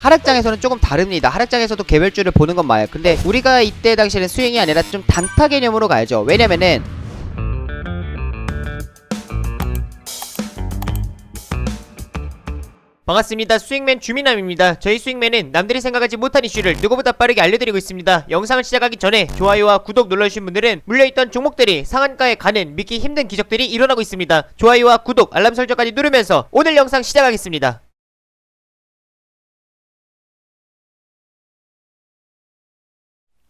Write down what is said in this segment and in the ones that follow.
하락장에서는 조금 다릅니다. 하락장에서도 개별주를 보는 건 맞아요. 근데 우리가 이때 당시에는 스윙이 아니라 좀 단타 개념으로 가야죠. 왜냐면은 반갑습니다. 스윙맨 주민남입니다. 저희 스윙맨은 남들이 생각하지 못한 이슈를 누구보다 빠르게 알려드리고 있습니다. 영상을 시작하기 전에 좋아요와 구독 눌러주신 분들은 물려있던 종목들이 상한가에 가는 믿기 힘든 기적들이 일어나고 있습니다. 좋아요와 구독, 알람 설정까지 누르면서 오늘 영상 시작하겠습니다.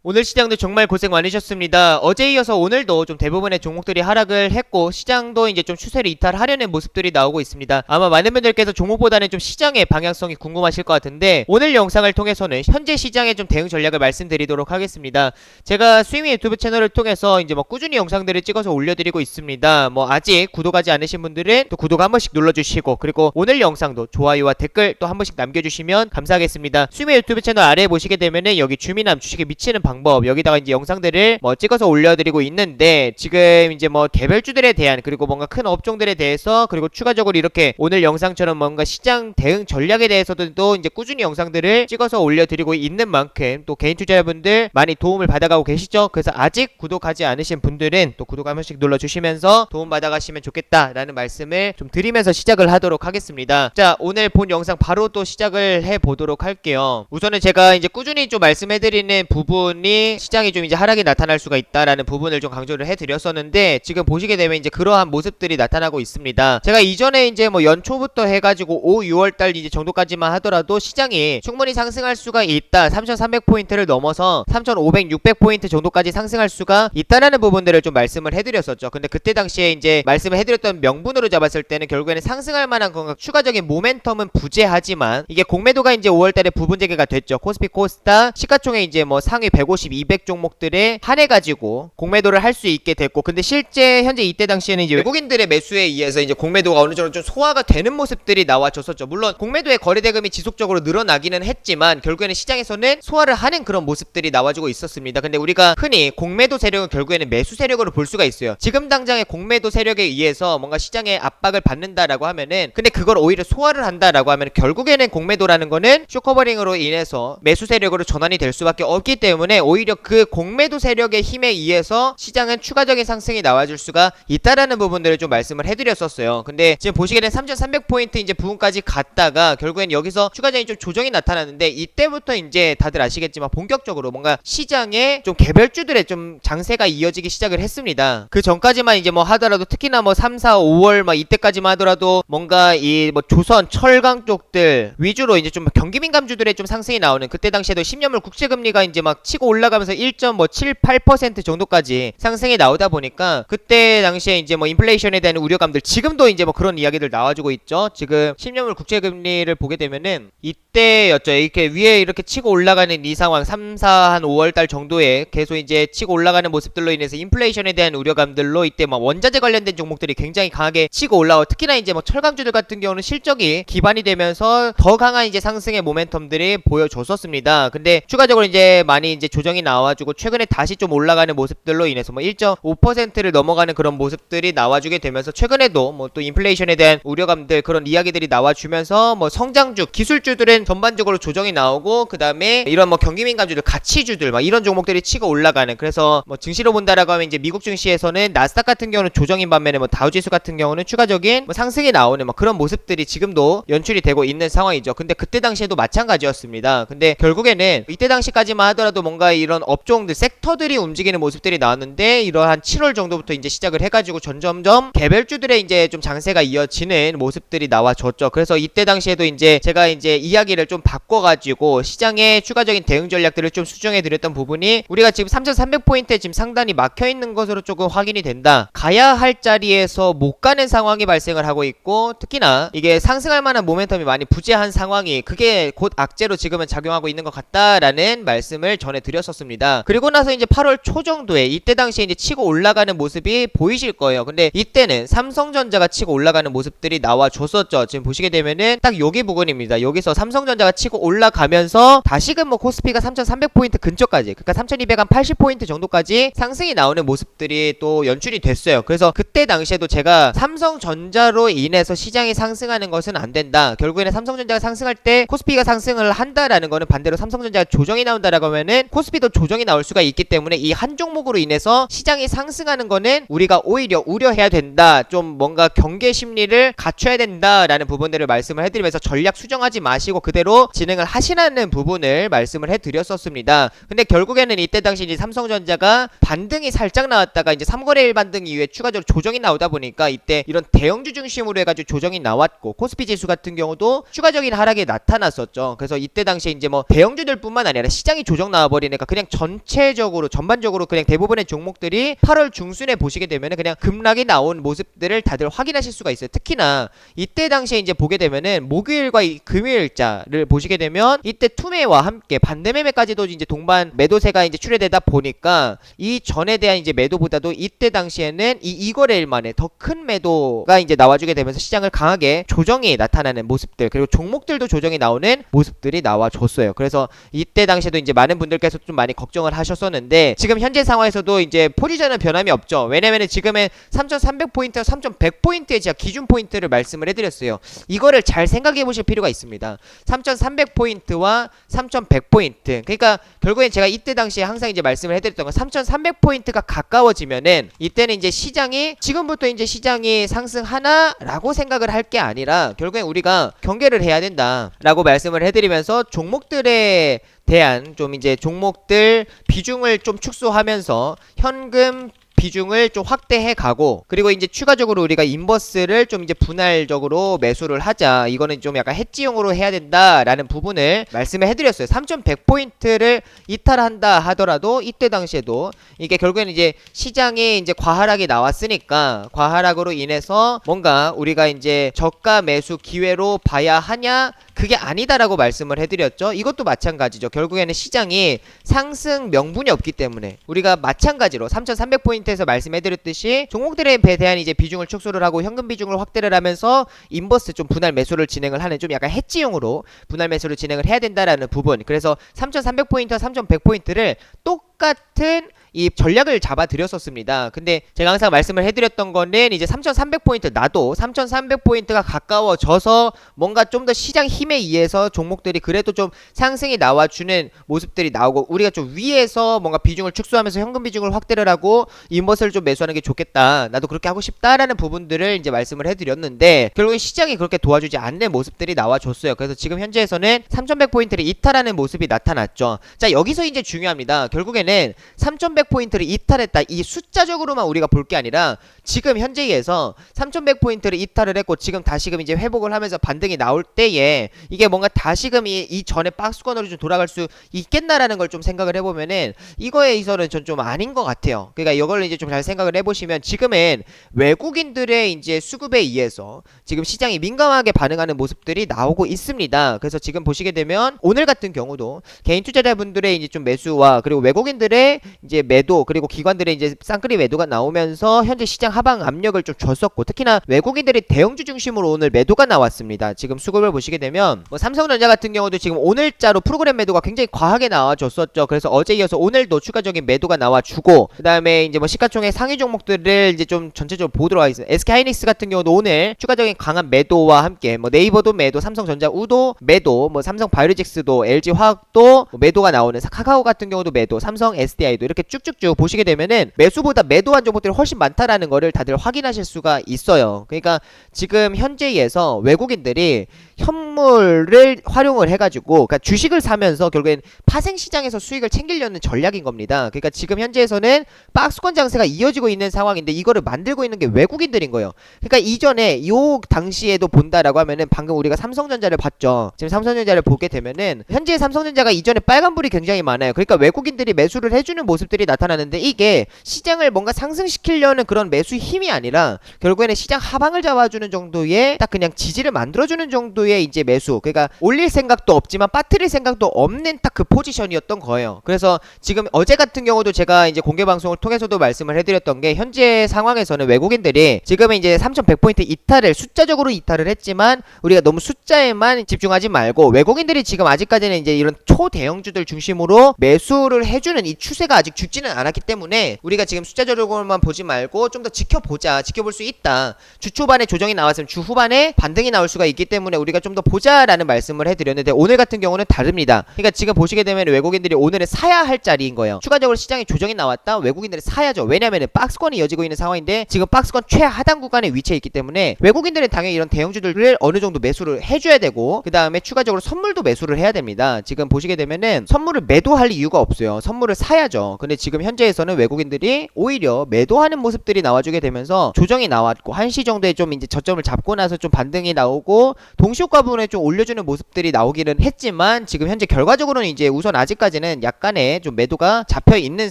오늘 시장도 정말 고생 많으셨습니다. 어제 이어서 오늘도 좀 대부분의 종목들이 하락을 했고 시장도 이제 좀 추세를 이탈하려는 모습들이 나오고 있습니다. 아마 많은 분들께서 종목보다는 좀 시장의 방향성이 궁금하실 것 같은데 오늘 영상을 통해서는 현재 시장의 좀 대응 전략을 말씀드리도록 하겠습니다. 제가 스윙 유튜브 채널을 통해서 이제 뭐 꾸준히 영상들을 찍어서 올려드리고 있습니다. 뭐 아직 구독하지 않으신 분들은 또 구독 한 번씩 눌러주시고 그리고 오늘 영상도 좋아요와 댓글 또 한 번씩 남겨주시면 감사하겠습니다. 스윙 유튜브 채널 아래에 보시게 되면은 여기 주민함 주식에 미치는 방법 여기다가 이제 영상들을 뭐 찍어서 올려드리고 있는데 지금 이제 뭐 개별주들에 대한 그리고 뭔가 큰 업종들에 대해서 그리고 추가적으로 이렇게 오늘 영상처럼 뭔가 시장 대응 전략에 대해서도 또 이제 꾸준히 영상들을 찍어서 올려드리고 있는 만큼 또 개인 투자자분들 많이 도움을 받아가고 계시죠? 그래서 아직 구독하지 않으신 분들은 또 구독 한 번씩 눌러주시면서 도움 받아가시면 좋겠다라는 말씀을 좀 드리면서 시작을 하도록 하겠습니다. 자 오늘 본 영상 바로 또 시작을 해보도록 할게요. 우선은 제가 이제 꾸준히 좀 말씀해드리는 부분 이 시장이 좀 이제 하락이 나타날 수가 있다라는 부분을 좀 강조를 해드렸었는데 지금 보시게 되면 이제 그러한 모습들이 나타나고 있습니다. 제가 이전에 이제 뭐 연초부터 해가지고 5, 6월달 이제 정도까지만 하더라도 시장이 충분히 상승할 수가 있다. 3,300포인트를 넘어서 3,500, 600포인트 정도까지 상승할 수가 있다라는 부분들을 좀 말씀을 해드렸었죠. 근데 그때 당시에 이제 말씀을 해드렸던 명분으로 잡았을 때는 결국에는 상승할 만한 건가 추가적인 모멘텀은 부재하지만 이게 공매도가 이제 5월달에 부분 재개가 됐죠. 코스피 코스타 시가총액 이제 뭐 상위 150, 200 종목들에 한해 가지고 공매도를 할 수 있게 됐고 근데 실제 현재 이때 당시에는 이제 외국인들의 매수에 의해서 이제 공매도가 어느 정도 좀 소화가 되는 모습들이 나와줬었죠. 물론 공매도의 거래 대금이 지속적으로 늘어나기는 했지만 결국에는 시장에서는 소화를 하는 그런 모습들이 나와주고 있었습니다. 근데 우리가 흔히 공매도 세력은 결국에는 매수 세력으로 볼 수가 있어요. 지금 당장의 공매도 세력에 의해서 뭔가 시장에 압박을 받는다라고 하면은 근데 그걸 오히려 소화를 한다라고 하면 결국에는 공매도라는 거는 쇼커버링으로 인해서 매수 세력으로 전환이 될 수밖에 없기 때문에 오히려 그 공매도 세력의 힘에 의해서 시장은 추가적인 상승이 나와줄 수가 있다라는 부분들을 좀 말씀을 해드렸었어요. 근데 지금 보시게 된 3,300포인트 이제 부분까지 갔다가 결국엔 여기서 추가적인 좀 조정이 나타났는데 이때부터 이제 다들 아시겠지만 본격적으로 뭔가 시장에 좀 개별주들의 좀 장세가 이어지기 시작을 했습니다. 그 전까지만 이제 뭐 하더라도 특히나 뭐 3, 4, 5월 막 이때까지만 하더라도 뭔가 이 뭐 조선, 철강 쪽들 위주로 이제 좀 경기 민감주들의 좀 상승이 나오는 그때 당시에도 10년물 국채 금리가 이제 막 치고 올라가면서 1.78% 정도까지 상승이 나오다 보니까 그때 당시에 이제 뭐 인플레이션에 대한 우려감들 지금도 이제 뭐 그런 이야기들 나와주고 있죠. 지금 10년물 국채 금리를 보게 되면은 이때였죠. 이렇게 위에 이렇게 치고 올라가는 이 상황 3, 4, 한 5월 달 정도에 계속 이제 치고 올라가는 모습들로 인해서 인플레이션에 대한 우려감들로 이때 막 원자재 관련된 종목들이 굉장히 강하게 치고 올라와 특히나 이제 뭐 철강주들 같은 경우는 실적이 기반이 되면서 더 강한 이제 상승의 모멘텀들이 보여줬었습니다. 근데 추가적으로 이제 많이 이제 조정이 나와주고 최근에 다시 좀 올라가는 모습들로 인해서 뭐 1.5%를 넘어가는 그런 모습들이 나와주게 되면서 최근에도 뭐 또 인플레이션에 대한 우려감들 그런 이야기들이 나와주면서 뭐 성장주 기술주들은 전반적으로 조정이 나오고 그 다음에 이런 뭐 경기민감주들 가치주들 막 이런 종목들이 치고 올라가는 그래서 뭐 증시로 본다라고 하면 이제 미국 증시에서는 나스닥 같은 경우는 조정인 반면에 뭐 다우지수 같은 경우는 추가적인 뭐 상승이 나오는 뭐 그런 모습들이 지금도 연출이 되고 있는 상황이죠. 근데 그때 당시에도 마찬가지였습니다. 근데 결국에는 이때 당시까지만 하더라도 뭔가 이런 업종들 섹터들이 움직이는 모습들이 나왔는데 이러한 7월 정도부터 이제 시작을 해가지고 점점점 개별주들의 이제 좀 장세가 이어지는 모습들이 나와줬죠. 그래서 이때 당시에도 이제 제가 이제 이야기를 좀 바꿔가지고 시장의 추가적인 대응 전략들을 좀 수정해 드렸던 부분이 우리가 지금 3,300포인트에 지금 상단이 막혀 있는 것으로 조금 확인이 된다. 가야 할 자리에서 못 가는 상황이 발생을 하고 있고 특히나 이게 상승할 만한 모멘텀이 많이 부재한 상황이 그게 곧 악재로 지금은 작용하고 있는 것 같다라는 말씀을 전해 드렸 었습니다. 그리고 나서 이제 8월 초 정도에 이때 당시에 이제 치고 올라가는 모습이 보이실 거예요. 근데 이때는 삼성전자가 치고 올라가는 모습들이 나와 줬었죠. 지금 보시게 되면은 딱 여기 부분입니다. 여기서 삼성전자가 치고 올라가면서 다시금 뭐 코스피가 3,300포인트 근처까지 그러니까 3,280포인트 정도까지 상승이 나오는 모습들이 또 연출이 됐어요. 그래서 그때 당시에도 제가 삼성전자로 인해서 시장이 상승하는 것은 안 된다. 결국에는 삼성전자가 상승할 때 코스피가 상승을 한다라는 거는 반대로 삼성전자가 조정이 나온다라고 하면은 코스피도 조정이 나올 수가 있기 때문에 이 한 종목으로 인해서 시장이 상승하는 거는 우리가 오히려 우려해야 된다. 좀 뭔가 경계 심리를 갖춰야 된다라는 부분들을 말씀을 해드리면서 전략 수정하지 마시고 그대로 진행을 하시라는 부분을 말씀을 해드렸었습니다. 근데 결국에는 이때 당시 이제 삼성전자가 반등이 살짝 나왔다가 이제 3거래 일 반등 이후에 추가적으로 조정이 나오다 보니까 이때 이런 대형주 중심으로 해가지고 조정이 나왔고 코스피 지수 같은 경우도 추가적인 하락이 나타났었죠. 그래서 이때 당시에 이제 뭐 대형주들뿐만 아니라 시장이 조정 나와버 리니까 그냥 전체적으로 전반적으로 그냥 대부분의 종목들이 8월 중순에 보시게 되면은 그냥 급락이 나온 모습들을 다들 확인하실 수가 있어요. 특히나 이때 당시에 이제 보게 되면은 목요일과 이 금요일자를 보시게 되면 이때 투매와 함께 반대 매매까지도 이제 동반 매도세가 이제 출회되다 보니까 이 전에 대한 이제 매도보다도 이때 당시에는 이 이거래일 만에 더 큰 매도가 이제 나와주게 되면서 시장을 강하게 조정이 나타나는 모습들 그리고 종목들도 조정이 나오는 모습들이 나와줬어요. 그래서 이때 당시에도 이제 많은 분들께서 좀 많이 걱정을 하셨었는데 지금 현재 상황에서도 이제 포지션은 변함이 없죠. 왜냐면은 지금은 3,300포인트, 3,100포인트의 제가 기준 포인트를 말씀을 해드렸어요. 이거를 잘 생각해 보실 필요가 있습니다. 3,300포인트와 3,100포인트. 그러니까 결국엔 제가 이때 당시에 항상 이제 말씀을 해드렸던 건 3,300포인트가 가까워지면은 이때는 이제 시장이 지금부터 이제 시장이 상승하나라고 생각을 할 게 아니라 결국엔 우리가 경계를 해야 된다라고 말씀을 해드리면서 종목들에 대한 좀 이제 종목들 비중을 좀 축소하면서 현금 비중을 좀 확대해 가고 그리고 이제 추가적으로 우리가 인버스를 좀 이제 분할적으로 매수를 하자. 이거는 좀 약간 해지용으로 해야 된다라는 부분을 말씀을 해드렸어요. 3100포인트를 이탈한다 하더라도 이때 당시에도 이게 결국에는 이제 시장에 이제 과하락이 나왔으니까 과하락으로 인해서 뭔가 우리가 이제 저가 매수 기회로 봐야 하냐 그게 아니다라고 말씀을 해드렸죠. 이것도 마찬가지죠. 결국에는 시장이 상승 명분이 없기 때문에 우리가 마찬가지로 3,300포인트에서 말씀해드렸듯이 종목들에 대한 이제 비중을 축소를 하고 현금 비중을 확대를 하면서 인버스 좀 분할 매수를 진행을 하는 좀 약간 해지용으로 분할 매수를 진행을 해야 된다라는 부분. 그래서 3,300포인트와 3,100포인트를 똑같은 이 전략을 잡아 드렸었습니다. 근데 제가 항상 말씀을 해드렸던 거는 이제 3,300포인트 나도 3,300포인트가 가까워져서 뭔가 좀 더 시장 힘에 의해서 종목들이 그래도 좀 상승이 나와주는 모습들이 나오고 우리가 좀 위에서 뭔가 비중을 축소하면서 현금 비중을 확대를 하고 인버스를 좀 매수하는 게 좋겠다. 나도 그렇게 하고 싶다라는 부분들을 이제 말씀을 해드렸는데 결국에 시장이 그렇게 도와주지 않는 모습들이 나와줬어요. 그래서 지금 현재에서는 3,100포인트를 이탈하는 모습이 나타났죠. 자 여기서 이제 중요합니다. 결국에는 3,100 포인트를 이탈했다. 이 숫자적으로만 우리가 볼 게 아니라 지금 현재에서 3,100포인트를 이탈을 했고 지금 다시금 이제 회복을 하면서 반등이 나올 때에 이게 뭔가 다시금 이, 이 전에 박스권으로 좀 돌아갈 수 있겠나라는 걸 좀 생각을 해보면은 이거에 있어서는 전 좀 아닌 것 같아요. 그러니까 이걸 이제 좀 잘 생각을 해보시면 지금은 외국인들의 이제 수급에 의해서 지금 시장이 민감하게 반응하는 모습들이 나오고 있습니다. 그래서 지금 보시게 되면 오늘 같은 경우도 개인 투자자분들의 이제 좀 매수와 그리고 외국인들의 이제 매도 그리고 기관들의 이제 쌍끌이 매도가 나오면서 현재 시장 하방 압력을 좀 줬었고 특히나 외국인들이 대형주 중심으로 오늘 매도가 나왔습니다. 지금 수급을 보시게 되면 뭐 삼성전자 같은 경우도 지금 오늘자로 프로그램 매도가 굉장히 과하게 나와줬었죠. 그래서 어제 이어서 오늘도 추가적인 매도가 나와주고 그다음에 이제 뭐 시가총액 상위 종목들을 이제 좀 전체적으로 보도록 하겠습니다. SK 하이닉스 같은 경우도 오늘 추가적인 강한 매도와 함께 뭐 네이버도 매도, 삼성전자 우도 매도, 뭐 삼성 바이오로직스도 LG 화학도 뭐 매도가 나오는 카카오 같은 경우도 매도, 삼성 SDI도 이렇게 쭉 쭉쭉 보시게 되면은 매수보다 매도 한 종목들이 훨씬 많다라는 거를 다들 확인하실 수가 있어요. 그러니까 지금 현재에서 외국인들이 현물을 활용을 해가지고 그러니까 주식을 사면서 결국엔 파생 시장에서 수익을 챙기려는 전략인 겁니다. 그러니까 지금 현재에서는 박스권 장세가 이어지고 있는 상황인데 이거를 만들고 있는 게 외국인들인 거예요. 그러니까 이전에 요 당시에도 본다라고 하면은 방금 우리가 삼성전자를 봤죠. 지금 삼성전자를 보게 되면은 현재 삼성전자가 이전에 빨간불이 굉장히 많아요. 그러니까 외국인들이 매수를 해주는 모습들이 나타나는데 이게 시장을 뭔가 상승시키려는 그런 매수 힘이 아니라 결국에는 시장 하방을 잡아주는 정도의 딱 그냥 지지를 만들어주는 정도의 이제 매수. 그러니까 올릴 생각도 없지만 빠뜨릴 생각도 없는 딱 그 포지션이었던 거예요. 그래서 지금 어제 같은 경우도 제가 이제 공개 방송을 통해서도 말씀을 해드렸던 게 현재 상황에서는 외국인들이 지금은 이제 3,100포인트 이탈을 숫자적으로 이탈을 했지만 우리가 너무 숫자에만 집중하지 말고 외국인들이 지금 아직까지는 이제 이런 초대형주들 중심으로 매수를 해주는 이 추세가 아직 죽지 는 않았기 때문에 우리가 지금 숫자적으로만 보지 말고 좀 더 지켜보자 지켜볼 수 있다. 주 초반에 조정이 나왔으면 주 후반에 반등이 나올 수가 있기 때문에 우리가 좀 더 보자라는 말씀을 해드렸는데 오늘 같은 경우는 다릅니다. 그러니까 지금 보시게 되면 외국인들이 오늘은 사야 할 자리인 거예요. 추가적으로 시장에 조정이 나왔다? 외국인들이 사야죠. 왜냐면은 박스권이 이어지고 있는 상황인데 지금 박스권 최하단 구간에 위치해 있기 때문에 외국인들은 당연히 이런 대형주들을 어느 정도 매수를 해줘야 되고 그 다음에 추가적으로 선물도 매수를 해야 됩니다. 지금 보시게 되면은 선물을 매도할 이유가 없어요. 선물을 사야죠. 근데 지금 현재에서는 외국인들이 오히려 매도하는 모습들이 나와주게 되면서 조정이 나왔고 1시 정도에 좀 이제 저점을 잡고 나서 좀 반등이 나오고 동시효과 부분에 좀 올려주는 모습들이 나오기는 했지만 지금 현재 결과적으로는 이제 우선 아직까지는 약간의 좀 매도가 잡혀 있는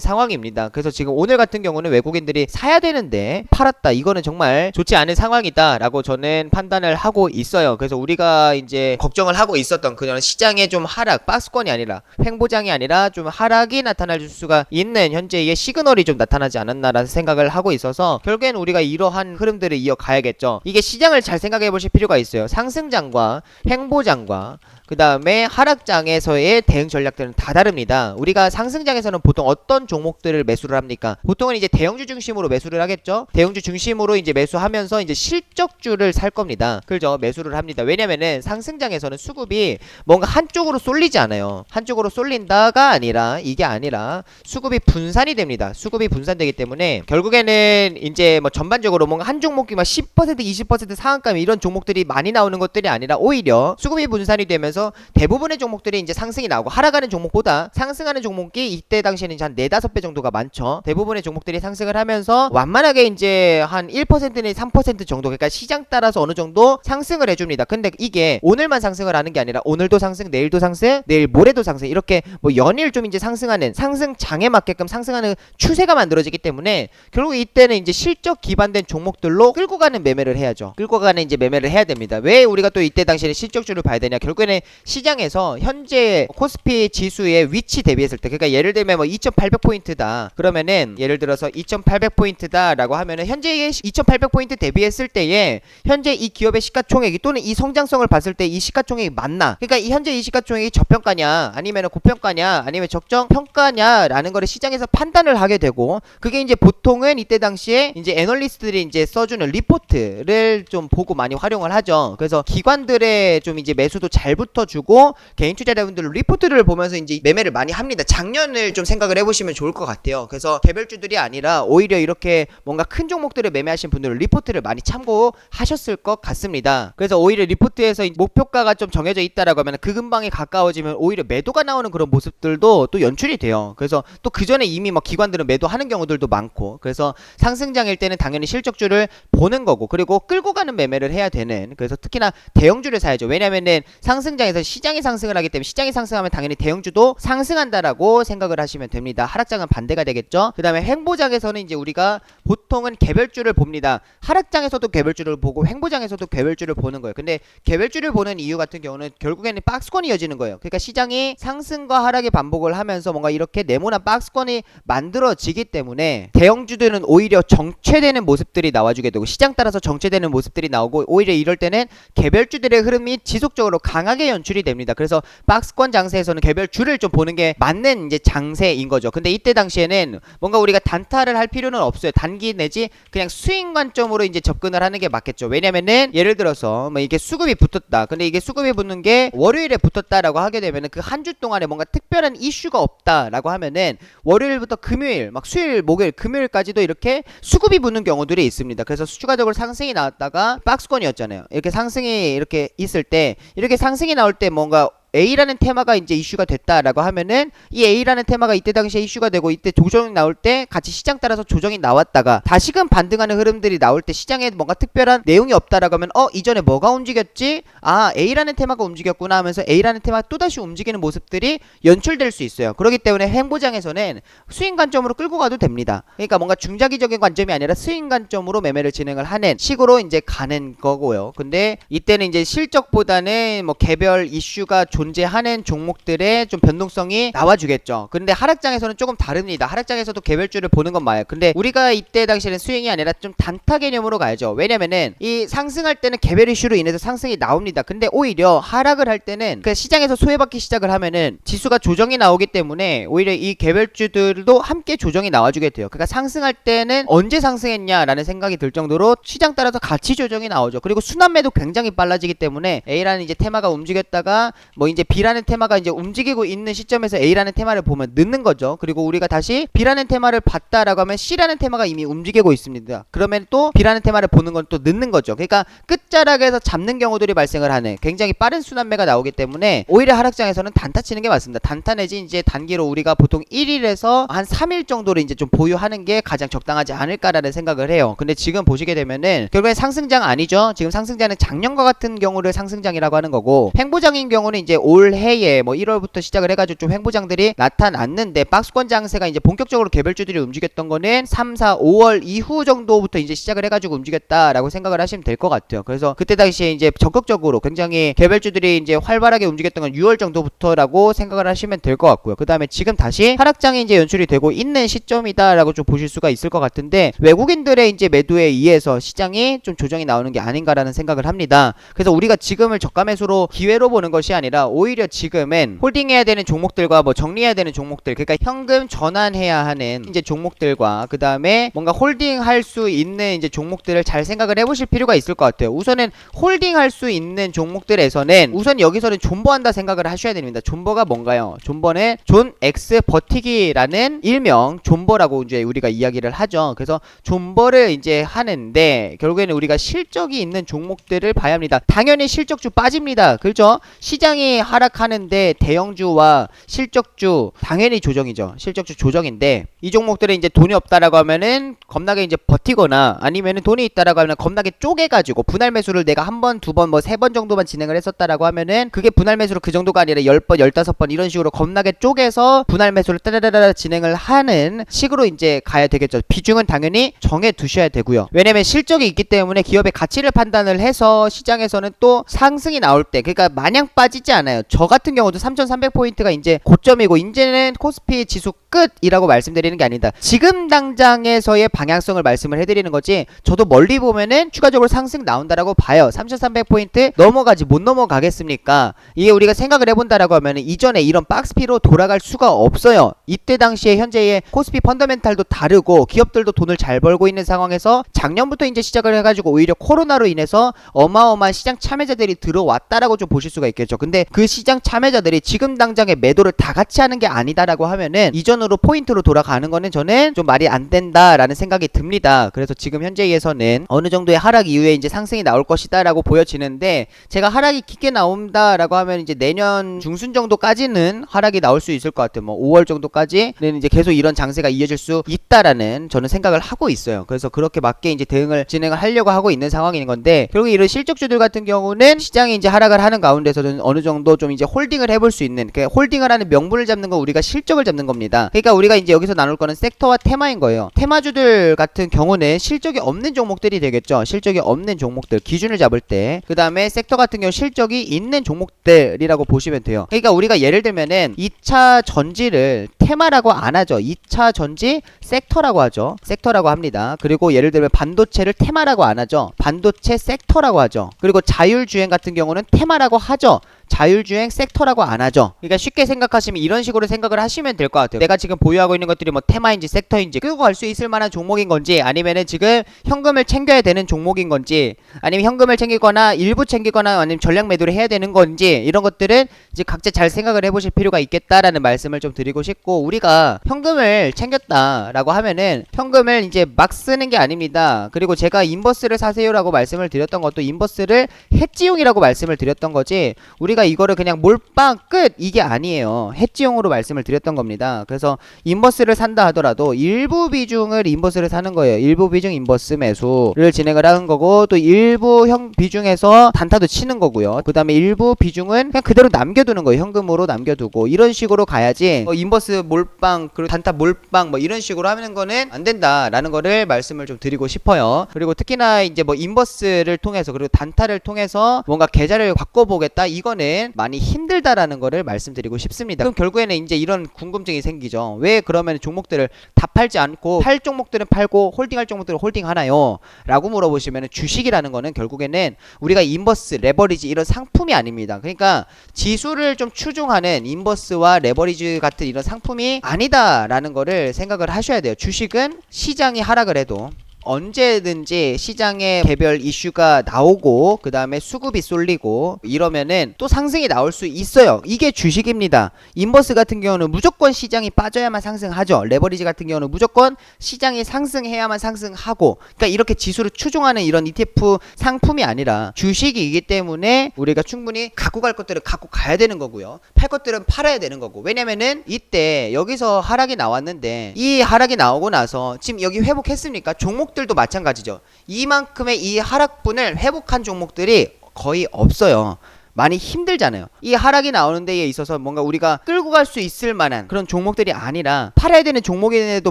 상황입니다. 그래서 지금 오늘 같은 경우는 외국인들이 사야 되는데 팔았다. 이거는 정말 좋지 않은 상황이다라고 저는 판단을 하고 있어요. 그래서 우리가 이제 걱정을 하고 있었던 그런 시장의 좀 하락, 박스권이 아니라 횡보장이 아니라 좀 하락이 나타날 수가 있는 현재의 시그널이 좀 나타나지 않았나라는 생각을 하고 있어서 결국엔 우리가 이러한 흐름들을 이어가야겠죠. 이게 시장을 잘 생각해 보실 필요가 있어요. 상승장과 횡보장과 그 다음에 하락장에서의 대응 전략들은 다 다릅니다. 우리가 상승장에서는 보통 어떤 종목들을 매수를 합니까? 보통은 이제 대형주 중심으로 매수를 하겠죠? 대형주 중심으로 이제 매수하면서 이제 실적주를 살 겁니다. 그죠? 매수를 합니다. 왜냐면은 상승장에서는 수급이 뭔가 한쪽으로 쏠리지 않아요. 한쪽으로 쏠린다가 아니라 이게 아니라 수급이 분산이 됩니다. 수급이 분산되기 때문에 결국에는 이제 뭐 전반적으로 뭔가 한 종목이 막 10% 20% 상한가 이런 종목들이 많이 나오는 것들이 아니라 오히려 수급이 분산이 되면서 대부분의 종목들이 이제 상승이 나오고 하락하는 종목보다 상승하는 종목이 이때 당시에는 한 4, 5배 정도가 많죠. 대부분의 종목들이 상승을 하면서 완만하게 이제 한 1%는 3% 정도 그러니까 시장 따라서 어느 정도 상승을 해줍니다. 근데 이게 오늘만 상승을 하는 게 아니라 오늘도 상승, 내일도 상승, 내일 모레도 상승 이렇게 뭐 연일 좀 이제 상승하는 상승장에 맞게끔 상승하는 추세가 만들어지기 때문에 결국 이때는 이제 실적 기반된 종목들로 끌고 가는 매매를 해야죠. 끌고 가는 이제 매매를 해야 됩니다. 왜 우리가 또 이때 당시에는 실적주를 봐야 되냐? 결국에는 시장에서 현재 코스피 지수의 위치 대비했을 때 그러니까 예를 들면 뭐 2800포인트다. 그러면은 예를 들어서 2800포인트다 라고 하면은 현재의 2800포인트 대비했을 때에 현재 이 기업의 시가총액이 또는 이 성장성을 봤을 때 이 시가총액이 맞나? 그러니까 이 현재 이 시가총액이 저평가냐 아니면 고평가냐 아니면 적정 평가냐라는 거를 시장에서 판단을 하게 되고 그게 이제 보통은 이때 당시에 이제 애널리스트들이 이제 써주는 리포트를 좀 보고 많이 활용을 하죠. 그래서 기관들의 좀 이제 매수도 잘 붙어 주고 개인 투자자분들 리포트를 보면서 이제 매매를 많이 합니다. 작년을 좀 생각을 해보시면 좋을 것 같아요. 그래서 개별주들이 아니라 오히려 이렇게 뭔가 큰 종목들을 매매하신 분들은 리포트를 많이 참고하셨을 것 같습니다. 그래서 오히려 리포트에서 이 목표가가 좀 정해져 있다라고 하면 그 근방에 가까워지면 오히려 매도가 나오는 그런 모습들도 또 연출이 돼요. 그래서 또 그 전에 이미 막 기관들은 매도하는 경우들도 많고 그래서 상승장일 때는 당연히 실적주를 보는 거고 그리고 끌고 가는 매매를 해야 되는 그래서 특히나 대형주를 사야죠. 왜냐면은 상승장 에서 시장이 상승을 하기 때문에 시장이 상승하면 당연히 대형주도 상승한다라고 생각을 하시면 됩니다. 하락장은 반대가 되겠죠. 그 다음에 횡보장에서는 이제 우리가 보통은 개별주를 봅니다. 하락장에서도 개별주를 보고 횡보장에서도 개별주를 보는 거예요. 근데 개별주를 보는 이유 같은 경우는 결국에는 박스권이 이어지는 거예요. 그러니까 시장이 상승과 하락의 반복을 하면서 뭔가 이렇게 네모난 박스권이 만들어지기 때문에 대형주들은 오히려 정체되는 모습들이 나와주게 되고 시장 따라서 정체되는 모습들이 나오고 오히려 이럴 때는 개별주들의 흐름이 지속적으로 강하게 연출이 됩니다. 그래서 박스권 장세에서는 개별주를 좀 보는 게 맞는 이제 장세인 거죠. 근데 이때 당시에는 뭔가 우리가 단타를 할 필요는 없어요. 단기 내지 그냥 스윙 관점으로 이제 접근을 하는 게 맞겠죠. 왜냐면은 예를 들어서 뭐 이게 수급이 붙었다. 근데 이게 수급이 붙는 게 월요일에 붙었다라고 하게 되면은 그 한 주 동안에 뭔가 특별한 이슈가 없다라고 하면은 월요일부터 금요일, 막 수요일, 목요일, 금요일까지도 이렇게 수급이 붙는 경우들이 있습니다. 그래서 추가적으로 상승이 나왔다가 박스권이었잖아요. 이렇게 상승이 이렇게 있을 때 이렇게 상승이 나올 때 뭔가 A라는 테마가 이제 이슈가 됐다라고 하면은 이 A라는 테마가 이때 당시에 이슈가 되고 이때 조정이 나올 때 같이 시장 따라서 조정이 나왔다가 다시금 반등하는 흐름들이 나올 때 시장에 뭔가 특별한 내용이 없다라고 하면 어 이전에 뭐가 움직였지? 아 A라는 테마가 움직였구나 하면서 A라는 테마 또 다시 움직이는 모습들이 연출될 수 있어요. 그렇기 때문에 행보장에서는 스윙 관점으로 끌고 가도 됩니다. 그러니까 뭔가 중장기적인 관점이 아니라 스윙 관점으로 매매를 진행을 하는 식으로 이제 가는 거고요. 근데 이때는 이제 실적보다는 뭐 개별 이슈가 존재하는 종목들의 좀 변동성이 나와주겠죠. 근데 하락장에서는 조금 다릅니다. 하락장에서도 개별주를 보는 건 맞아요. 근데 우리가 이때 당시에는 스윙이 아니라 좀 단타 개념으로 가야죠. 왜냐면은 이 상승할 때는 개별 이슈로 인해서 상승이 나옵니다. 근데 오히려 하락을 할 때는 그 시장에서 소외받기 시작을 하면은 지수가 조정이 나오기 때문에 오히려 이 개별주들도 함께 조정이 나와주게 돼요. 그러니까 상승할 때는 언제 상승했냐라는 생각이 들 정도로 시장 따라서 같이 조정이 나오죠. 그리고 순환매도 굉장히 빨라지기 때문에 A라는 이제 테마가 움직였다가 뭐 이제 B라는 테마가 이제 움직이고 있는 시점에서 A라는 테마를 보면 늦는 거죠. 그리고 우리가 다시 B라는 테마를 봤다라고 하면 C라는 테마가 이미 움직이고 있습니다. 그러면 또 B라는 테마를 보는 건 또 늦는 거죠. 그러니까 끝 자락에서 잡는 경우들이 발생을 하는 굉장히 빠른 순환매가 나오기 때문에 오히려 하락장에서는 단타 치는 게 맞습니다. 단타 내지 이제 단기로 우리가 보통 1일에서 한 3일 정도를 이제 좀 보유하는 게 가장 적당하지 않을까라는 생각을 해요. 근데 지금 보시게 되면은 결국엔 상승장 아니죠. 지금 상승장은 작년과 같은 경우를 상승장이라고 하는 거고 횡보장인 경우는 이제 올해에 뭐 1월부터 시작을 해가지고 좀 횡보장들이 나타났는데 박스권 장세가 이제 본격적으로 개별주들이 움직였던 거는 3, 4, 5월 이후 정도부터 이제 시작을 해가지고 움직였다라고 생각을 하시면 될 것 같아요. 그래서 그때 당시에 이제 적극적으로 굉장히 개별주들이 이제 활발하게 움직였던 건 6월 정도부터라고 생각을 하시면 될 것 같고요. 그 다음에 지금 다시 하락장이 이제 연출이 되고 있는 시점이다라고 좀 보실 수가 있을 것 같은데 외국인들의 이제 매도에 의해서 시장이 좀 조정이 나오는 게 아닌가라는 생각을 합니다. 그래서 우리가 지금을 저가 매수로 기회로 보는 것이 아니라 오히려 지금은 홀딩해야 되는 종목들과 뭐 정리해야 되는 종목들 그러니까 현금 전환해야 하는 이제 종목들과 그 다음에 뭔가 홀딩할 수 있는 이제 종목들을 잘 생각을 해보실 필요가 있을 것 같아요. 우선 은 홀딩할 수 있는 종목들에서는 우선 여기서는 존버한다 생각을 하셔야 됩니다. 존버가 뭔가요? 존버는 존 X 버티기라는 일명 존버라고 이제 우리가 이야기를 하죠. 그래서 존버를 이제 하는데 결국에는 우리가 실적이 있는 종목들을 봐야 합니다. 당연히 실적주 빠집니다. 그렇죠? 시장이 하락하는데 대형주와 실적주 당연히 조정이죠. 실적주 조정인데 이 종목들은 이제 돈이 없다라고 하면은 겁나게 이제 버티거나 아니면은 돈이 있다라고 하면 겁나게 쪼개가지고 분할 매수를 내가 한 번, 두 번, 뭐 세 번 정도만 진행을 했었다라고 하면은 그게 분할 매수로 그 정도가 아니라 열 번, 열다섯 번 이런 식으로 겁나게 쪼개서 분할 매수를 따라라라 진행을 하는 식으로 이제 가야 되겠죠. 비중은 당연히 정해 두셔야 되고요. 왜냐면 실적이 있기 때문에 기업의 가치를 판단을 해서 시장에서는 또 상승이 나올 때 그러니까 마냥 빠지지 않아요. 저 같은 경우도 3,300포인트가 이제 고점이고 이제는 코스피 지수 끝이라고 말씀드리는 게 아니다. 지금 당장에서의 방향성을 말씀을 해드리는 거지. 저도 멀리 보면은 추가적으로 상승 나온다라고 봐요. 3,300포인트 넘어가지 못 넘어가겠습니까? 이게 우리가 생각을 해본다라고 하면은 이전에 이런 박스피로 돌아갈 수가 없어요. 이때 당시에 현재의 코스피 펀더멘탈도 다르고 기업들도 돈을 잘 벌고 있는 상황에서 작년부터 이제 시작을 해가지고 오히려 코로나로 인해서 어마어마한 시장 참여자들이 들어왔다라고 좀 보실 수가 있겠죠. 근데 그 시장 참여자들이 지금 당장에 매도를 다 같이 하는 게 아니다라고 하면은 이전으로 포인트로 돌아가는 거는 저는 좀 말이 안 된다라는 생각이 듭니다. 그래서 지금 현재에서는 어느 정도의 하락 이후에 이제 상승이 나올 것이다라고 보여지는데 제가 하락이 깊게 나온다라고 하면 이제 내년 중순 정도까지는 하락이 나올 수 있을 것 같아요. 뭐 5월 정도까지는 이제 계속 이런 장세가 이어질 수 있다라는 저는 생각을 하고 있어요. 그래서 그렇게 맞게 이제 대응을 진행을 하려고 하고 있는 상황인 건데 결국 이런 실적주들 같은 경우는 시장이 이제 하락을 하는 가운데서는 어느 정도 좀 이제 홀딩을 해볼 수 있는 그러니까 홀딩을 하는 명분을 잡는 건 우리가 실적을 잡는 겁니다. 그러니까 우리가 이제 여기서 나눌 거는 섹터와 테마인 거예요. 테마주들 같은 경우는 실적이 없는 종목들이 되겠죠. 실적이 없는 종목들 기준을 잡을 때 그 다음에 섹터 같은 경우 실적이 있는 종목들이라고 보시면 돼요. 그러니까 우리가 예를 들면은 2차 전지를 테마라고 안 하죠. 2차 전지 섹터라고 하죠. 섹터라고 합니다. 그리고 예를 들면 반도체를 테마라고 안 하죠. 반도체 섹터라고 하죠. 그리고 자율주행 같은 경우는 테마라고 하죠. 자율주행 섹터라고 안 하죠. 그러니까 쉽게 생각하시면 이런 식으로 생각을 하시면 될 것 같아요. 내가 지금 보유하고 있는 것들이 뭐 테마인지 섹터인지 끌고 갈 수 있을 만한 종목인 건지 아니면은 지금 현금을 챙겨야 되는 종목인 건지 아니면 현금을 챙기거나 일부 챙기거나 아니면 전략 매도를 해야 되는 건지 이런 것들은 이제 각자 잘 생각을 해보실 필요가 있겠다라는 말씀을 좀 드리고 싶고 우리가 현금을 챙겼다라고 하면은 현금을 이제 막 쓰는 게 아닙니다. 그리고 제가 인버스를 사세요라고 말씀을 드렸던 것도 인버스를 해지용이라고 말씀을 드렸던 거지 우리가 우리가 이거를 그냥 몰빵 끝 이게 아니에요. 해지용으로 말씀을 드렸던 겁니다. 그래서 인버스를 산다 하더라도 일부 비중을 인버스를 사는 거예요. 일부 비중 인버스 매수를 진행을 하는 거고 또 일부 형 비중에서 단타도 치는 거고요. 그다음에 일부 비중은 그냥 그대로 남겨두는 거예요. 현금으로 남겨두고 이런 식으로 가야지 어, 인버스 몰빵 그리고 단타 몰빵 뭐 이런 식으로 하는 거는 안 된다라는 거를 말씀을 좀 드리고 싶어요. 그리고 특히나 이제 뭐 인버스를 통해서 그리고 단타를 통해서 뭔가 계좌를 바꿔보겠다 이거는 많이 힘들다라는 거를 말씀드리고 싶습니다. 그럼 결국에는 이제 이런 궁금증이 생기죠. 왜 그러면 종목들을 다 팔지 않고 팔 종목들은 팔고 홀딩할 종목들은 홀딩하나요? 라고 물어보시면 주식이라는 거는 결국에는 우리가 인버스, 레버리지 이런 상품이 아닙니다. 그러니까 지수를 좀 추종하는 인버스와 레버리지 같은 이런 상품이 아니다라는 거를 생각을 하셔야 돼요. 주식은 시장이 하락을 해도 언제든지 시장에 개별 이슈가 나오고 그 다음에 수급이 쏠리고 이러면은 또 상승이 나올 수 있어요. 이게 주식입니다. 인버스 같은 경우는 무조건 시장이 빠져야만 상승하죠. 레버리지 같은 경우는 무조건 시장이 상승해야만 상승하고 그러니까 이렇게 지수를 추종하는 이런 ETF 상품이 아니라 주식이기 때문에 우리가 충분히 갖고 갈 것들을 갖고 가야 되는 거고요. 팔 것들은 팔아야 되는 거고 왜냐면은 이때 여기서 하락이 나왔는데 이 하락이 나오고 나서 지금 여기 회복했습니까? 종목 들도 마찬가지죠. 이만큼의 이 하락분을 회복한 종목들이 거의 없어요. 많이 힘들잖아요. 이 하락이 나오는 데에 있어서 뭔가 우리가 끌고 갈 수 있을 만한 그런 종목들이 아니라 팔아야 되는 종목임에도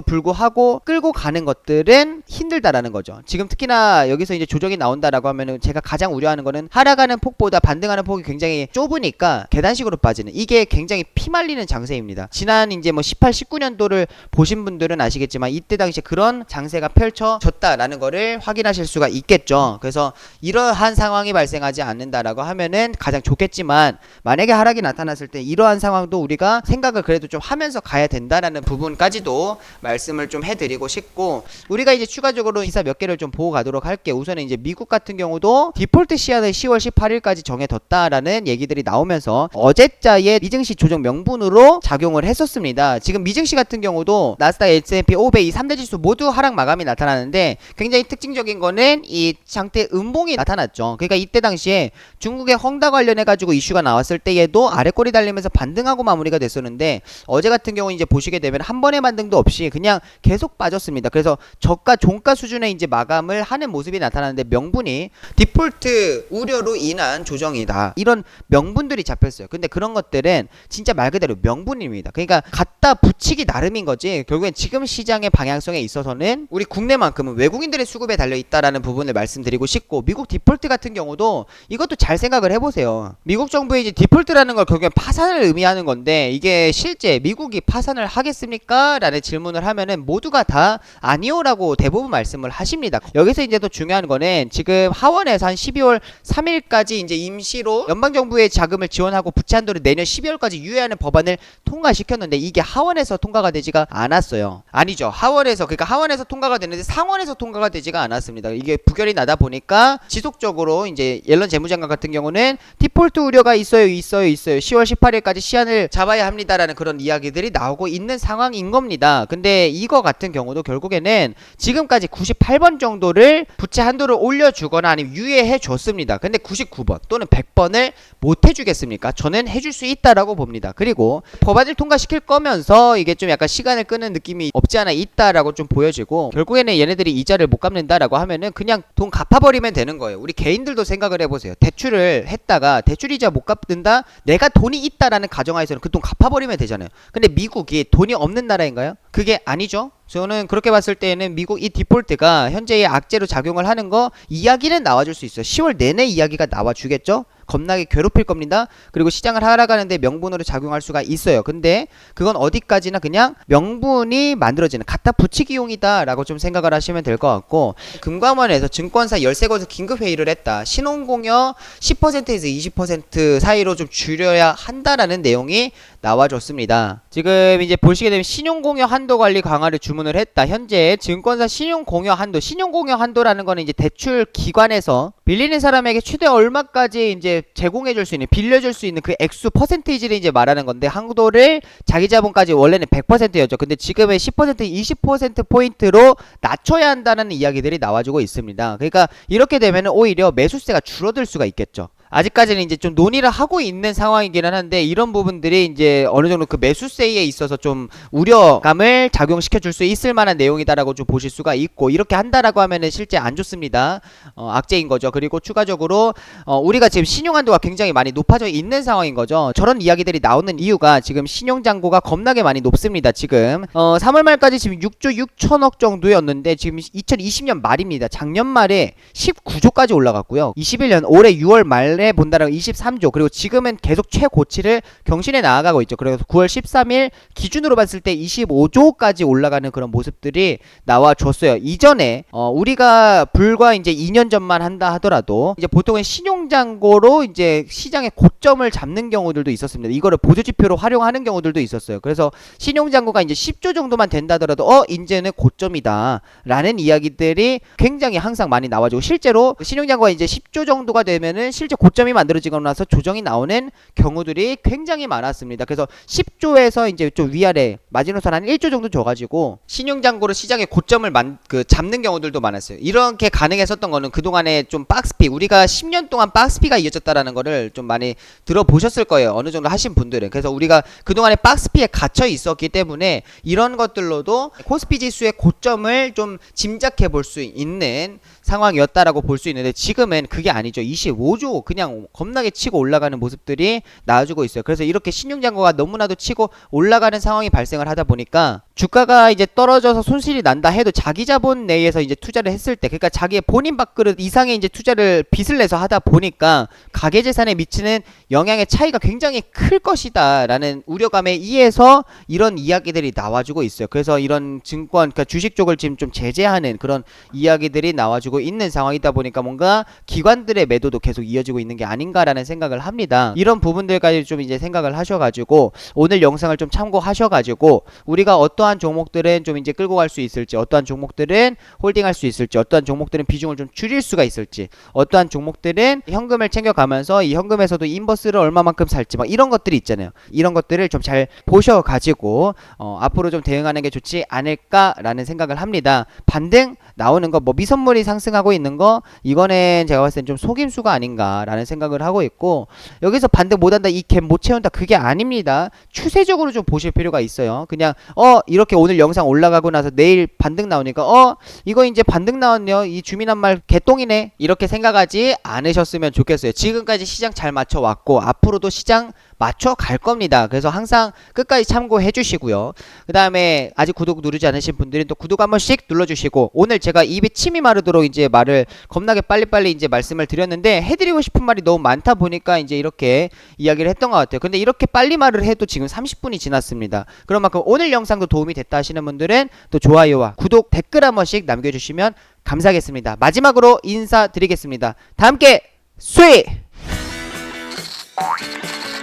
불구하고 끌고 가는 것들은 힘들다라는 거죠. 지금 특히나 여기서 이제 조정이 나온다라고 하면은 제가 가장 우려하는 거는 하락하는 폭보다 반등하는 폭이 굉장히 좁으니까 계단식으로 빠지는 이게 굉장히 피말리는 장세입니다. 지난 이제 뭐 18, 19년도를 보신 분들은 아시겠지만 이때 당시에 그런 장세가 펼쳐졌다라는 거를 확인하실 수가 있겠죠. 그래서 이러한 상황이 발생하지 않는다라고 하면은 가장 좋겠지만 만약에 하락이 나타났을 때 이러한 상황도 우리가 생각을 그래도 좀 하면서 가야 된다라는 부분까지도 말씀을 좀 해드리고 싶고 우리가 이제 추가적으로 기사 몇 개를 좀 보고 가도록 할게요. 우선은 이제 미국 같은 경우도 디폴트 시한을 10월 18일까지 정해뒀다라는 얘기들이 나오면서 어제자의 미증시 조정 명분으로 작용을 했었습니다. 지금 미증시 같은 경우도 나스닥, S&P 500 이 3대 지수 모두 하락 마감이 나타나는데 굉장히 특징적인 거는 이 장대 음봉이 나타났죠. 그러니까 이때 당시에 중국의 헝다 관련 해 가지고 이슈가 나왔을 때에도 아래 꼬리 달리면서 반등하고 마무리가 됐었는데 어제 같은 경우 이제 보시게 되면 한 번의 반등도 없이 그냥 계속 빠졌습니다. 그래서 저가 종가 수준의 이제 마감을 하는 모습이 나타나는데 명분이 디폴트 우려로 인한 조정이다. 이런 명분들이 잡혔어요. 근데 그런 것들은 진짜 말 그대로 명분입니다. 그러니까 갖다 붙이기 나름인 거지. 결국엔 지금 시장의 방향성에 있어서는 우리 국내만큼은 외국인들의 수급에 달려 있다라는 부분을 말씀드리고 싶고 미국 디폴트 같은 경우도 이것도 잘 생각을 해보세요. 미국 정부의 이제 디폴트라는 걸 결국엔 파산을 의미하는 건데 이게 실제 미국이 파산을 하겠습니까? 라는 질문을 하면은 모두가 다 아니오라고 대부분 말씀을 하십니다. 여기서 이제 또 중요한 거는 지금 하원에서 한 12월 3일까지 이제 임시로 연방 정부의 자금을 지원하고 부채 한도를 내년 12월까지 유예하는 법안을 통과시켰는데 이게 하원에서 통과가 되지가 않았어요. 아니죠. 하원에서 그러니까 하원에서 통과가 됐는데 상원에서 통과가 되지가 않았습니다. 이게 부결이 나다 보니까 지속적으로 이제 옐런 재무장관 같은 경우는 디폴트 우려가 있어요, 있어요, 있어요. 10월 18일까지 시한을 잡아야 합니다라는 그런 이야기들이 나오고 있는 상황인 겁니다. 근데 이거 같은 경우도 결국에는 지금까지 98번 정도를 부채 한도를 올려주거나 아니면 유예해 줬습니다. 근데 99번 또는 100번을 못 해주겠습니까? 저는 해줄 수 있다라고 봅니다. 그리고 법안을 통과시킬 거면서 이게 좀 약간 시간을 끄는 느낌이 없지 않아 있다라고 좀 보여지고 결국에는 얘네들이 이자를 못 갚는다라고 하면은 그냥 돈 갚아버리면 되는 거예요. 우리 개인들도 생각을 해보세요. 대출을 했다가 대출 이자 못 갚는다? 내가 돈이 있다라는 가정하에서는 그 돈 갚아버리면 되잖아요. 근데 미국이 돈이 없는 나라인가요? 그게 아니죠. 저는 그렇게 봤을 때에는 미국 이 디폴트가 현재의 악재로 작용을 하는 거 이야기는 나와줄 수 있어요. 10월 내내 이야기가 나와주겠죠? 겁나게 괴롭힐 겁니다. 그리고 시장을 하락하는데 명분으로 작용할 수가 있어요. 근데 그건 어디까지나 그냥 명분이 만들어지는 갖다 붙이기용이다라고 좀 생각을 하시면 될 것 같고 금감원에서 증권사 13곳을 긴급 회의를 했다. 신혼공여 10%에서 20% 사이로 좀 줄여야 한다라는 내용이 나와줬습니다. 지금 이제 보시게 되면 신용공여 한도 관리 강화를 주문을 했다. 현재 증권사 신용공여 한도, 신용공여 한도라는 거는 이제 대출 기관에서 빌리는 사람에게 최대 얼마까지 이제 제공해 줄 수 있는, 빌려 줄 수 있는 그 액수 퍼센테이지를 이제 말하는 건데 한도를 자기 자본까지 원래는 100%였죠. 근데 지금은 10% 20% 포인트로 낮춰야 한다는 이야기들이 나와주고 있습니다. 그러니까 이렇게 되면 오히려 매수세가 줄어들 수가 있겠죠. 아직까지는 이제 좀 논의를 하고 있는 상황이기는 한데 이런 부분들이 이제 어느 정도 그 매수세에 있어서 좀 우려감을 작용시켜 줄 수 있을 만한 내용이다라고 좀 보실 수가 있고 이렇게 한다라고 하면은 실제 안 좋습니다. 어, 악재인 거죠. 그리고 추가적으로 어, 우리가 지금 신용 한도가 굉장히 많이 높아져 있는 상황인 거죠. 저런 이야기들이 나오는 이유가 지금 신용 잔고가 겁나게 많이 높습니다. 지금 어, 3월 말까지 지금 6조 6천억 정도였는데 지금 2020년 말입니다. 작년 말에 19조까지 올라갔고요. 21년 올해 6월 말에 본다면 23조 그리고 지금은 계속 최고치를 경신해 나아가고 있죠. 그래서 9월 13일 기준으로 봤을 때 25조까지 올라가는 그런 모습들이 나와줬어요. 이전에 어, 우리가 불과 이제 2년 전만 한다 하더라도 이제 보통은 신용잔고로 이제 시장의 고점을 잡는 경우들도 있었습니다. 이거를 보조지표로 활용하는 경우들도 있었어요. 그래서 신용잔고가 이제 10조 정도만 된다 하더라도 어 이제는 고점이다 라는 이야기들이 굉장히 항상 많이 나와주고 실제로 신용잔고가 이제 10조 정도가 되면은 실제 고 점이 만들어지고 나서 조정이 나오는 경우들이 굉장히 많았습니다. 그래서 10조에서 이제 좀 위아래 마지노선 한 1조 정도 줘가지고 신용잔고로 시장의 고점을 만, 그 잡는 경우들도 많았어요. 이렇게 가능했었던 거는 그동안에 좀 박스피 우리가 10년 동안 박스피가 이어졌다라는 거를 좀 많이 들어보셨을 거예요. 어느 정도 하신 분들은. 그래서 우리가 그동안에 박스피에 갇혀 있었기 때문에 이런 것들로도 코스피 지수의 고점을 좀 짐작해 볼 수 있는 상황이었다라고 볼 수 있는데 지금은 그게 아니죠. 25조 그냥 겁나게 치고 올라가는 모습들이 나와주고 있어요. 그래서 이렇게 신용잔고가 너무나도 치고 올라가는 상황이 발생을 하다 보니까 주가가 이제 떨어져서 손실이 난다 해도 자기 자본 내에서 이제 투자를 했을 때 그러니까 자기의 본인 밥그릇 이상의 이제 투자를 빚을 내서 하다 보니까 가계 재산에 미치는 영향의 차이가 굉장히 클 것이다라는 우려감에 의해서 이런 이야기들이 나와주고 있어요. 그래서 이런 증권 그러니까 주식 쪽을 지금 좀 제재하는 그런 이야기들이 나와주고 있는 상황이다 보니까 뭔가 기관들의 매도도 계속 이어지고 있는 게 아닌가라는 생각을 합니다. 이런 부분들까지 좀 이제 생각을 하셔 가지고 오늘 영상을 좀 참고하셔 가지고 우리가 어떠한 종목들은 좀 이제 끌고 갈 수 있을지 어떠한 종목들은 홀딩할 수 있을지 어떠한 종목들은 비중을 좀 줄일 수가 있을지 어떠한 종목들은 현금을 챙겨가면서 이 현금에서도 인버스를 얼마만큼 살지 막 이런 것들이 있잖아요. 이런 것들을 좀 잘 보셔가지고 어, 앞으로 좀 대응하는 게 좋지 않을까라는 생각을 합니다. 반등 나오는 거 뭐 미선물이 상승하고 있는 거 이거는 제가 봤을 땐 좀 속임수가 아닌가라는 생각을 하고 있고 여기서 반등 못한다 이 갭 못 채운다 그게 아닙니다. 추세적으로 좀 보실 필요가 있어요. 그냥 어 이 렇게 오늘 영상 올라가고 나서 내일 반등 나오니까 어 이거 이제 반등 나왔네요. 이 주민 한 말 개똥이네. 이렇게 생각하지 않으셨으면 좋겠어요. 지금까지 시장 잘 맞춰 왔고 앞으로도 시장 맞춰 갈 겁니다. 그래서 항상 끝까지 참고해 주시고요. 그 다음에 아직 구독 누르지 않으신 분들은 또 구독 한 번씩 눌러주시고 오늘 제가 입에 침이 마르도록 이제 말을 겁나게 빨리빨리 이제 말씀을 드렸는데 해드리고 싶은 말이 너무 많다 보니까 이제 이렇게 이야기를 했던 것 같아요. 근데 이렇게 빨리 말을 해도 지금 30분이 지났습니다. 그런 만큼 오늘 영상도 도움이 됐다 하시는 분들은 또 좋아요와 구독 댓글 한 번씩 남겨주시면 감사하겠습니다. 마지막으로 인사드리겠습니다. 다 함께 수익!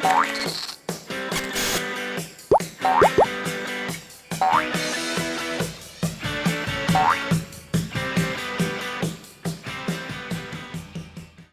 Bye.